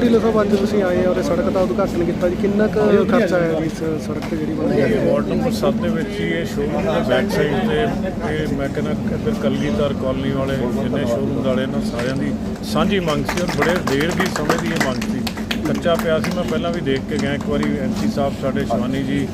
ਢਿੱਲੋਂ ਸਾਹਿਬ ਅੱਜ ਤੁਸੀਂ ਆਏ ਔਰ ਸੜਕ ਦਾ ਉਦਘਾਟਨ ਕੀਤਾ ਜੀ ਕਿੰਨਾ ਕੁ ਖਰਚਾ ਆਇਆ ਜੀ ਇਸ ਸੜਕ ਤੇ ਜਿਹੜੀ ਬਣੀ ਹੈ ਵਾਰਡ ਨੰਬਰ 7 ਦੇ ਵਿੱਚ ਹੀ ਇਹ ਸ਼ੋਰੂਮ ਦੇ ਬੈਕ ਸਾਈਡ ਤੇ ਇਹ ਮੈਂ ਕਹਿੰਦਾ ਇੱਧਰ ਕਲਗੀਧਰ ਕਾਲਨੀ ਵਾਲੇ ਜਿੰਨੇ ਸ਼ੋਰੂਮ ਵਾਲੇ ਇਹਨਾਂ ਸਾਰਿਆਂ ਦੀ ਸਾਂਝੀ ਮੰਗ ਸੀ ਔਰ ਬੜੇ ਦੇਰ ਦੀ ਸਮੇਂ ਦੀ ਇਹ ਮੰਗ ਸੀ ਕੱਚਾ ਪਿਆ ਸੀ ਮੈਂ ਪਹਿਲਾਂ ਵੀ ਦੇਖ ਕੇ ਗਿਆ ਇੱਕ ਵਾਰੀ ਐਮਸੀ ਸਾਹਿਬ ਸਾਡੇ ਸ਼ਿਵਾਨੀ ਜੀ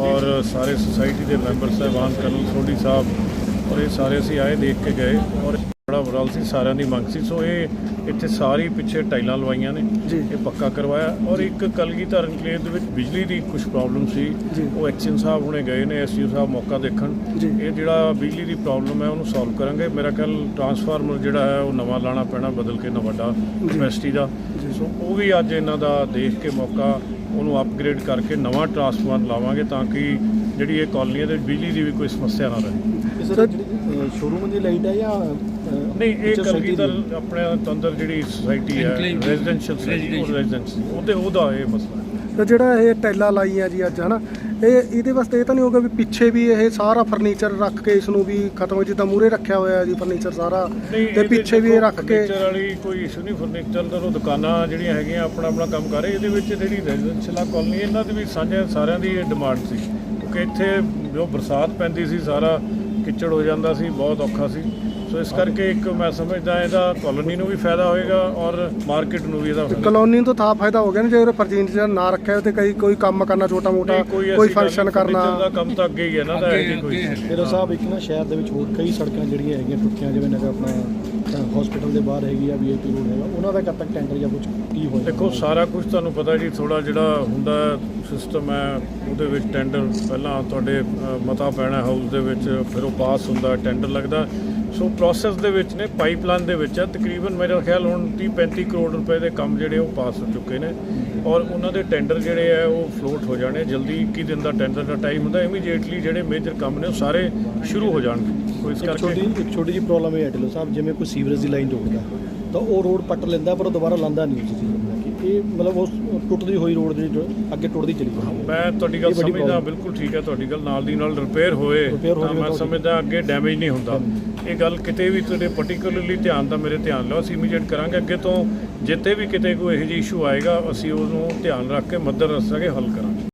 ਔਰ ਸਾਰੇ ਸੁਸਾਇਟੀ ਦੇ ਮੈਂਬਰ ਸਾਹਿਬਾਨ ਕਰਨਲ ਸੋਢੀ ਸਾਹਿਬ ਔਰ ਇਹ ਸਾਰੇ ਅਸੀਂ ਆਏ ਦੇਖ ਕੇ ਗਏ ਔਰ ਬੜਾ ਬੁਰਾ ਸੀ ਸਾਰਿਆਂ ਦੀ ਮੰਗ ਸੀ। ਸੋ ਇਹ ਇੱਥੇ ਸਾਰੀ ਪਿੱਛੇ ਟਾਈਲਾਂ ਲਵਾਈਆਂ ਨੇ। ਇਹ ਪੱਕਾ ਕਰਵਾਇਆ। ਔਰ ਇੱਕ ਕਲਗੀਧਰ ਇਨਕਲੇਵ ਦੇ ਵਿੱਚ ਬਿਜਲੀ ਦੀ ਕੁਝ ਪ੍ਰੋਬਲਮ ਸੀ। ਉਹ ਐਕਸ਼ਨ ਸਾਹਿਬ ਹੁਣੇ ਗਏ ਨੇ ਐਸਯੂ ਸਾਹਿਬ ਮੌਕਾ ਦੇਖਣ। ਇਹ ਜਿਹੜਾ ਬਿਜਲੀ ਦੀ ਪ੍ਰੋਬਲਮ ਹੈ ਉਹਨੂੰ ਸੋਲਵ ਕਰਾਂਗੇ। ਮੇਰਾ ਕੱਲ ਟਰਾਂਸਫਾਰਮਰ ਜਿਹੜਾ ਹੈ ਉਹ ਨਵਾਂ ਲਾਣਾ ਪੈਣਾ ਬਦਲ ਕੇ ਨਾ ਵੱਡਾ ਕਪੈਸਿਟੀ ਦਾ। ਸੋ ਉਹ ਵੀ ਅੱਜ ਇਹਨਾਂ ਦਾ ਦੇਖ ਕੇ ਮੌਕਾ ਉਹਨੂੰ ਅਪਗ੍ਰੇਡ ਕਰਕੇ ਨਵਾਂ ਟਰਾਂਸਫਾਰਮਰ ਲਾਵਾਂਗੇ ਤਾਂ ਕਿ ਜਿਹੜੀ ਇਹ ਕਾਲਨੀਆਂ ਦੇ ਬਿਜਲੀ ਦੀ ਵੀ ਕੋਈ ਸਮੱਸਿਆ ਨਾ ਰਹੇ। ਸਰ ਸ਼ੋਰੂਮ ਦੀ ਲਾਈਟ ਹੈ ਜਾਂ ਨਹੀਂ ਇਹ ਕਲਗੀਧਰ ਆਪਣੇ ਅੰਦਰ ਜਿਹੜੀ ਸੁਸਾਇਟੀ ਹੈ ਰੈਜ਼ੀਡੈਂਸ਼ੀਅਲ ਸੁਸਾਇਟੀ ਉਹ ਰੈਜ਼ੀਡੈਂਸ਼ੀ ਉਹਦੇ ਉਹਦਾ ਇਹ ਮਸਲਾ ਤੇ ਜਿਹੜਾ ਇਹ ਟੈਲਾ ਲਾਈਆਂ ਜੀ ਅੱਜ ਹਨਾ ਇਹ ਇਹਦੇ ਵਾਸਤੇ ਇਹ ਤਾਂ ਨਹੀਂ ਹੋਗਾ ਵੀ ਪਿੱਛੇ ਵੀ ਇਹ ਸਾਰਾ ਫਰਨੀਚਰ ਰੱਖ ਕੇ ਇਸ ਨੂੰ ਵੀ ਖਤਮ ਜਿੱਦਾਂ ਮੂਰੇ ਰੱਖਿਆ ਹੋਇਆ ਹੈ ਜੀ ਫਰਨੀਚਰ ਸਾਰਾ ਤੇ ਪਿੱਛੇ ਵੀ ਇਹ ਰੱਖ ਕੇ ਫਰਨੀਚਰ ਵਾਲੀ ਕੋਈ ਇਸ਼ੂ ਨਹੀਂ ਫਰਨੀਚਰ ਦਾ ਉਹ ਦੁਕਾਨਾਂ ਜਿਹੜੀਆਂ ਹੈਗੀਆਂ ਆਪਣਾ ਆਪਣਾ ਕੰਮ ਕਰ ਰਹੇ ਇਹਦੇ ਵਿੱਚ ਜਿਹੜੀ ਰੈਜ਼ੀਡੈਂਸ਼ੀਅਲ ਕਾਲਨੀ ਇਹਨਾਂ ਦੀ ਵੀ ਸਾਂਝੇ ਸਾਰਿਆਂ ਦੀ ਇਹ ਡਿਮਾਂਡ ਸੀ। ਕਿਉਂਕਿ ਇੱਥੇ ਜੋ ਬਰਸਾਤ ਪੈਂਦੀ ਸੀ ਸਾਰਾ ਕਿਚੜ ਹੋ ਜਾਂਦਾ ਸੀ ਬਹੁਤ ਔਖਾ ਸੀ। ਸੋ ਇਸ ਕਰਕੇ ਇੱਕ ਮੈਂ ਸਮਝਦਾ ਇਹਦਾ ਕਾਲੋਨੀ ਨੂੰ ਵੀ ਫਾਇਦਾ ਹੋਏਗਾ ਔਰ ਮਾਰਕੀਟ ਨੂੰ ਵੀ ਇਹਦਾ ਫਾਇਦਾ। ਕਲੋਨੀ ਨੂੰ ਤਾਂ ਥਾਂ ਫਾਇਦਾ ਹੋ ਗਿਆ ਨਾ ਜੇ ਉਹ ਫਰਨੀਚਰ ਨਾ ਰੱਖਿਆ ਤੇ ਕਈ ਕੋਈ ਕੰਮ ਕਰਨਾ ਛੋਟਾ ਮੋਟਾ ਕੋਈ ਫੰਕਸ਼ਨ ਕਰਨਾ। ਦਾ ਕੰਮ ਤਾਂ ਅੱਗੇ ਹੀ ਹੈ ਨਾ ਤਾਂ ਇਹ ਕੋਈ ਤੇਰਾ ਸਾਹਿਬ ਇੱਕ ਨਾ ਸ਼ਹਿਰ ਦੇ ਵਿੱਚ ਹੋਰ ਕਈ ਸੜਕਾਂ ਜਿਹੜੀਆਂ ਹੈਗੀਆਂ ਟੁੱਟੀਆਂ ਜਿਵੇਂ ਨਗਰ ਆਪਣਾ ਹਸਪੀਟਲ ਦੇ ਬਾਹਰ ਹੈਗੀ ਆ ਵੀਆਈਪੀ ਰੋਡ ਹੈਗਾ ਉਹਨਾਂ ਦਾ ਕਦ ਤੱਕ ਟੈਂਡਰ ਜਾਂ ਕੁਝ ਕੀ ਹੋਇਆ? ਦੇਖੋ ਸਾਰਾ ਕੁਝ ਤੁਹਾਨੂੰ ਪਤਾ ਜੀ ਥੋੜਾ ਜਿਹੜਾ ਹੁੰਦਾ ਸਿਸਟਮ ਹੈ ਉਹਦੇ ਵਿੱਚ ਟੈਂਡਰ ਪਹਿਲਾਂ ਤੁਹਾਡੇ ਮਤਾ ਪੈਣਾ ਹਾਊਸ ਦੇ ਵਿੱਚ ਫਿਰ ਉਹ ਪਾਸ ਹੁੰਦਾ ਟੈਂਡਰ ਲੱਗਦਾ। ਸੋ ਪ੍ਰੋਸੈਸ ਦੇ ਵਿੱਚ ਨੇ ਪਾਈਪਲਾਈਨ ਦੇ ਵਿੱਚ ਹੈ ਤਕਰੀਬਨ ਮੇਰੇ ਖਿਆਲ ਹੁਣ 30 35 ਕਰੋੜ ਰੁਪਏ ਦੇ ਕੰਮ ਜਿਹੜੇ ਉਹ ਪਾਸ ਹੋ ਚੁੱਕੇ ਨੇ। ਔਰ ਉਹਨਾਂ ਦੇ ਟੈਂਡਰ ਜਿਹੜੇ ਆ ਉਹ ਫਲੋਟ ਹੋ ਜਾਣੇ। ਜਲਦੀ 21 ਦਿਨ ਦਾ ਟੈਂਡਰ ਦਾ ਟਾਈਮ ਹੁੰਦਾ। ਇਮੀਡੀਏਟਲੀ ਜਿਹੜੇ ਮੇਜਰ ਕੰਮ ਨੇ ਉਹ ਸਾਰੇ ਸ਼ੁਰੂ ਹੋ ਜਾਣਗੇ। ਸੋ ਇਸ ਇੱਕ ਛੋਟੀ ਕਰਕੇ ਇੱਕ ਛੋਟੀ ਜਿਹੀ ਪ੍ਰੋਬਲਮ ਇਹ ਹੈ ਢਿੱਲੋਂ ਸਾਹਿਬ ਜਿਵੇਂ ਕੋਈ ਸੀਵਰੇਜ ਦੀ ਲਾਈਨ ਟੁੱਟਦਾ ਤਾਂ ਉਹ ਰੋਡ ਪੱਟ ਲੈਂਦਾ ਪਰ ਉਹ ਦੁਬਾਰਾ ਲਾਂਦਾ ਨਹੀਂ ਉਸ ਚੀਜ਼। ਇਹ ਮਤਲਬ ਉਸ ਟੁੱਟਦੀ ਹੋਈ ਰੋਡ ਜੋ ਅੱਗੇ ਟੁੱਟਦੀ ਚਲੀ ਹੈ ਮੈਂ ਤੁਹਾਡੀ ਗੱਲ ਸਮਝਦਾ ਬਿਲਕੁਲ ਠੀਕ ਹੈ ਤੁਹਾਡੀ ਗੱਲ ਨਾਲ ਦੀ ਨਾਲ ਰਿਪੇਅਰ ਹੋਏ ਤਾਂ ਮੈਂ। ਸਮਝਦਾ ਅੱਗੇ ਡੈਮੇਜ ਨਹੀਂ ਹੁੰਦਾ। ਇਹ ਗੱਲ ਕਿਤੇ ਵੀ ਤੁਹਾਡੇ ਪਾਰਟਿਕੂਲਰਲੀ ਧਿਆਨ ਦਾ ਮੇਰੇ ਧਿਆਨ ਲਓ ਅਸੀਂ ਇਮੀਡੀਏਟ ਕਰਾਂਗੇ। ਅੱਗੇ ਤੋਂ ਜਿੱਥੇ ਵੀ ਕਿਤੇ ਕੋਈ ਇਹੋ ਜਿਹੀ ਇਸ਼ੂ ਆਏਗਾ ਅਸੀਂ ਉਹਨੂੰ ਧਿਆਨ ਰੱਖ ਕੇ ਮੱਦਰ ਰਸਾਂਗੇ ਹੱਲ ਕਰਾਂਗੇ।